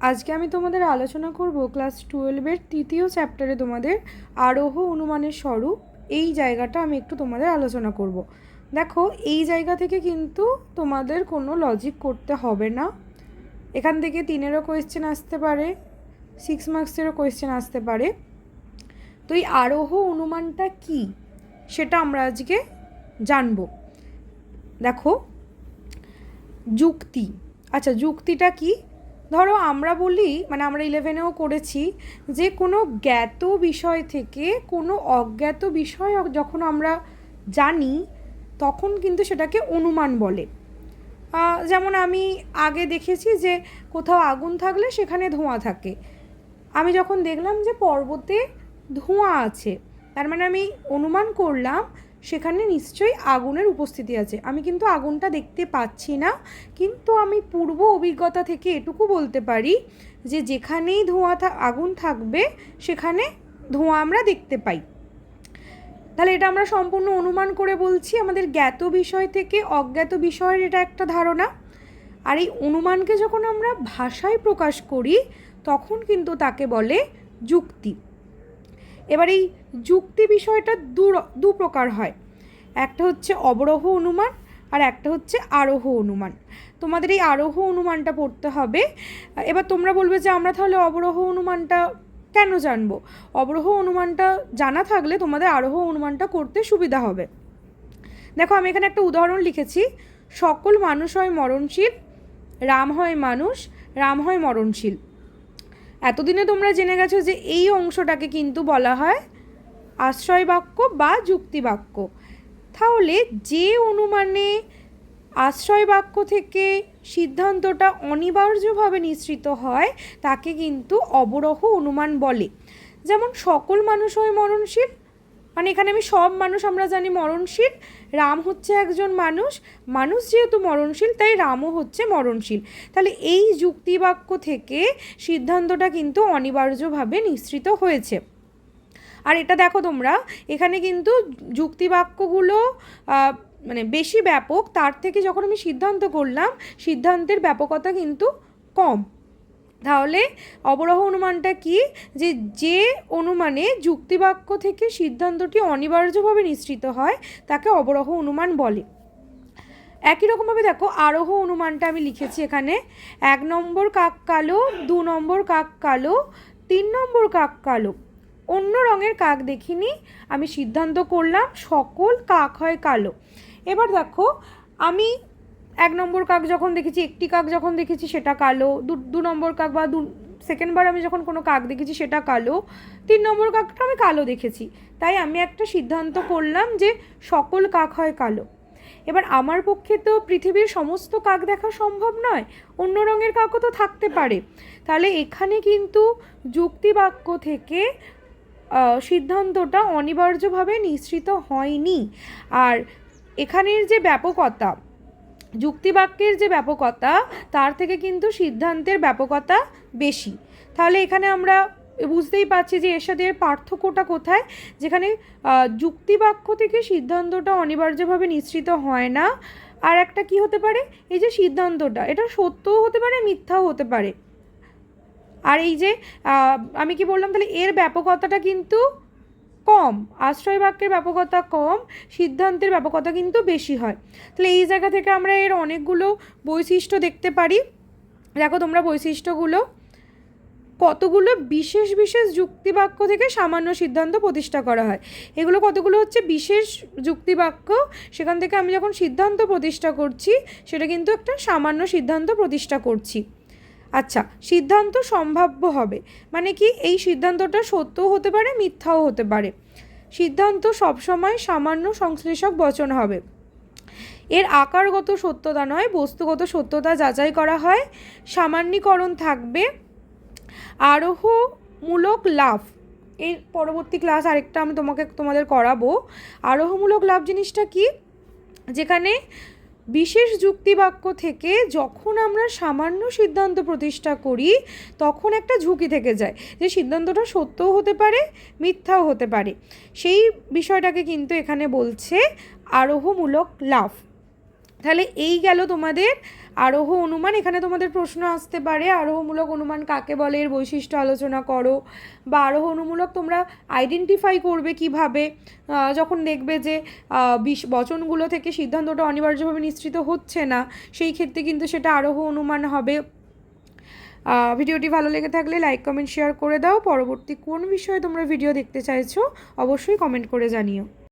আজকে আমি তোমাদের আলোচনা করব ক্লাস টুয়েলভের তৃতীয় চ্যাপ্টারে তোমাদের আরোহ অনুমানের স্বরূপ। এই জায়গাটা আমি একটু তোমাদের আলোচনা করব। দেখো, এই জায়গা থেকে কিন্তু তোমাদের কোনো লজিক করতে হবে না। এখান থেকে তিনেরও কোয়েশ্চেন আসতে পারে সিক্স মার্কসেরও কোয়েশ্চেন আসতে পারে। তো এই আরোহ অনুমানটা কি? সেটা আমরা আজকে জানব। দেখো, যুক্তি। আচ্ছা যুক্তিটা কি? ধরো আমরা বলি মানে আমরা ইলেভেনেও করেছি, যে কোনো জ্ঞাত বিষয় থেকে কোনো অজ্ঞাত বিষয় যখন আমরা জানি, তখন কিন্তু সেটাকে অনুমান বলে। যেমন আমি আগে দেখেছি যে কোথাও আগুন থাকলে সেখানে ধোঁয়া থাকে। আমি যখন দেখলাম যে পর্বতে ধোঁয়া আছে, তার মানে আমি অনুমান করলাম সেখানে নিশ্চয়ই আগুনের উপস্থিতি আছে। আমি কিন্তু আগুনটা দেখতে পাচ্ছি না, কিন্তু আমি পূর্ব অভিজ্ঞতা থেকে এটুকু বলতে পারি যে যেখানেই ধোঁয়া আগুন থাকবে, সেখানে ধোঁয়া আমরা দেখতে পাই। তাহলে এটা আমরা সম্পূর্ণ অনুমান করে বলছি, আমাদের জ্ঞাত বিষয় থেকে অজ্ঞাত বিষয়ের এটা একটা ধারণা। আর এই অনুমানকে যখন আমরা ভাষায় প্রকাশ করি, তখন কিন্তু তাকে বলে যুক্তি। এবার এই যুক্তি বিষয়টা দু প্রকার হয়। একটা হচ্ছে অবরোহ অনুমান আর একটা হচ্ছে আরোহ অনুমান। তোমাদের এই আরোহ অনুমানটা পড়তে হবে। এবার তোমরা বলবে যে আমরা তাহলে অবরোহ অনুমানটা কেন জানব? অবরোহ অনুমানটা জানা থাকলে তোমাদের আরোহ অনুমানটা করতে সুবিধা হবে। দেখো আমি এখানে একটা উদাহরণ লিখেছি। সকল মানুষ হয় মরণশীল, রাম হয় মানুষ, রাম হয় মরণশীল। এতদিনে তোমরা জেনে গেছো যে এই অংশটাকে কিন্তু বলা হয় আশ্রয় বাক্য বা যুক্তি বাক্য তাহলে যে অনুমানে আশ্রয় বাক্য থেকে সিদ্ধান্তটা অনিবার্যভাবে নিশ্চিত হয়, তাকে কিন্তু অবরহ অনুমান বলে। যেমন সকল মানুষ হয় মরণশীল মানে এখানে আমি সব মানুষ আমরা জানি মরণশীল, রাম হচ্ছে একজন মানুষ মানুষ যেহেতু মরণশীল, তাই রামও হচ্ছে মরণশীল। তাহলে এই যুক্তিবাক্য থেকে সিদ্ধান্তটা কিন্তু অনিবার্যভাবে নিঃসৃত হয়েছে। আর এটা দেখো তোমরা, এখানে কিন্তু যুক্তিবাক্যগুলো মানে বেশি ব্যাপক, তার থেকে যখন আমি সিদ্ধান্ত করলাম, সিদ্ধান্তের ব্যাপকতা কিন্তু কম। তাহলে অবরোহ অনুমানটা কি? যে যে অনুমানে যুক্তিবাক্য থেকে সিদ্ধান্তটি অনিবার্যভাবে নিশ্চিত হয়, তাকে অবরোহ অনুমান বলে। একই রকমভাবে দেখো, আরোহ অনুমানটা আমি লিখেছি এখানে। এক নম্বর কাক কালো, দু নম্বর কাক কালো, তিন নম্বর কাক কালো। অন্য রঙের কাক দেখিনি, আমি সিদ্ধান্ত করলাম, সকল কাক হয় কালো। এবার দেখো, আমি এক নম্বর কাক যখন দেখেছি, একটি কাক যখন দেখেছি সেটা কালো। দু নম্বর কাক বা দু সেকেন্ডবার আমি যখন কোনো কাক দেখেছি সেটা কালো। তিন নম্বর কাকটা আমি কালো দেখেছি। তাই আমি একটা সিদ্ধান্ত করলাম যে সকল কাক হয় কালো। এবার আমার পক্ষে তো পৃথিবীর সমস্ত কাক দেখা সম্ভব নয়, অন্য রঙের কাকও তো থাকতে পারে। তাহলে এখানে কিন্তু যুক্তিবাক্য থেকে সিদ্ধান্তটা অনিবার্যভাবে নিঃসৃত হয়নি। আর এখানের যে ব্যাপকতা যুক্তিবাক্যের যে ব্যাপকতা, তার থেকে কিন্তু সিদ্ধান্তের ব্যাপকতা বেশি। তাহলে এখানে আমরা বুঝতেই পারছি যে এর সাথে এর পার্থক্যটা কোথায়, যেখানে যুক্তিবাক্য থেকে সিদ্ধান্তটা অনিবার্যভাবে নিশ্চিত হয় না। আর একটা কি হতে পারে? এই যে সিদ্ধান্তটা, এটা সত্যও হতে পারে, মিথ্যাও হতে পারে। আর এই যে আমি কি বললাম? তাহলে এর ব্যাপকতাটা কিন্তু কম আশ্রয় বাক্যের ব্যাপকতা কম, সিদ্ধান্তের ব্যাপকতা কিন্তু বেশি হয়। তাহলে এই জায়গা থেকে আমরা এর অনেকগুলো বৈশিষ্ট্য দেখতে পারি। দেখো তোমরা বৈশিষ্ট্যগুলো। কতগুলো বিশেষ বিশেষ যুক্তিবাক্য থেকে সামান্য সিদ্ধান্ত প্রতিষ্ঠা করা হয়? এগুলো কতগুলো হচ্ছে বিশেষ যুক্তিবাক্য? সেখান থেকে আমি যখন সিদ্ধান্ত প্রতিষ্ঠা করছি, সেটা কিন্তু একটা সামান্য সিদ্ধান্ত প্রতিষ্ঠা করছি। আচ্ছা সিদ্ধান্ত সম্ভাব্য হবে। মানে কি, এই সিদ্ধান্তটা সত্যও হতে পারে, মিথ্যাও হতে পারে। সিদ্ধান্ত সবসময় সামান্য সংশ্লেষক বচন হবে। এর আকারগত সত্যতা নয়, বস্তুগত সত্যতা যাচাই করা হয়। সামান্যীকরণ থাকবে। আরোহমূলক লাভ। এর পরবর্তী ক্লাস আরেকটা আমি তোমাকে, তোমাদের করাবো। আরোহমূলক লাভ জিনিসটা কি? যেখানে বিশেষ যুক্তিবাক্য থেকে যখন আমরা সামান্য সিদ্ধান্ত প্রতিষ্ঠা করি, তখন একটা ঝুঁকি থেকে যায় যে সিদ্ধান্তটা সত্যও হতে পারে, মিথ্যাও হতে পারে। সেই বিষয়টাকে কিন্তু এখানে বলছে আরোহমূলক লাভ তাহলে এই গেল তোমাদের আরোহ অনুমান। এখানে তোমাদের প্রশ্ন আসতে পারে, আরোহমূলক অনুমান কাকে বলে? এর বৈশিষ্ট্য আলোচনা করো। বা আরোহ অনুমূলক তোমরা আইডেন্টিফাই করবে কীভাবে? যখন দেখবে যে বিষ বচনগুলো থেকে সিদ্ধান্তটা অনিবার্যভাবে নিশ্চিত হচ্ছে না, সেই ক্ষেত্রে কিন্তু সেটা আরোহ অনুমান হবে। ভিডিওটি ভালো লেগে থাকলে লাইক কমেন্ট শেয়ার করে দাও। পরবর্তী কোন বিষয়ে তোমরা ভিডিও দেখতে চাইছো, অবশ্যই কমেন্ট করে জানিও।